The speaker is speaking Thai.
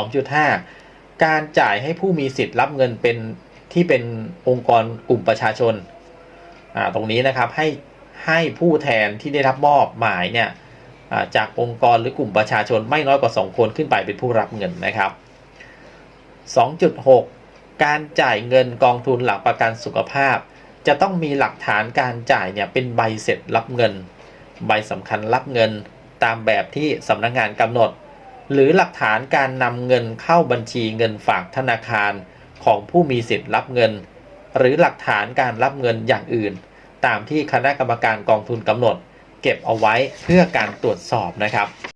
2.5 การจ่ายให้ผู้มีสิทธิ์รับเงินเป็นที่เป็นองค์กรกลุ่มประชาชนาตรงนี้นะครับให้ให้ผู้แทนที่ได้รับมอบหมายเนี่ยาจากองค์กรหรือกลุ่มประชาชนไม่น้อยกว่า 2 คนขึ้นไปเป็นผู้รับเงินนะครับ 2.6 การจ่ายเงินกองทุนหลักประกันสุขภาพ จะต้องมีหลักฐานการจ่ายเนี่ยเป็นใบเสร็จรับเงิน ใบสำคัญรับเงิน ตามแบบที่สำนักงานกำหนด หรือหลักฐานการนำเงินเข้าบัญชีเงินฝากธนาคารของผู้มีสิทธิ์รับเงิน หรือหลักฐานการรับเงินอย่างอื่น ตามที่คณะกรรมการกองทุนกำหนด เก็บเอาไว้เพื่อการตรวจสอบนะครับ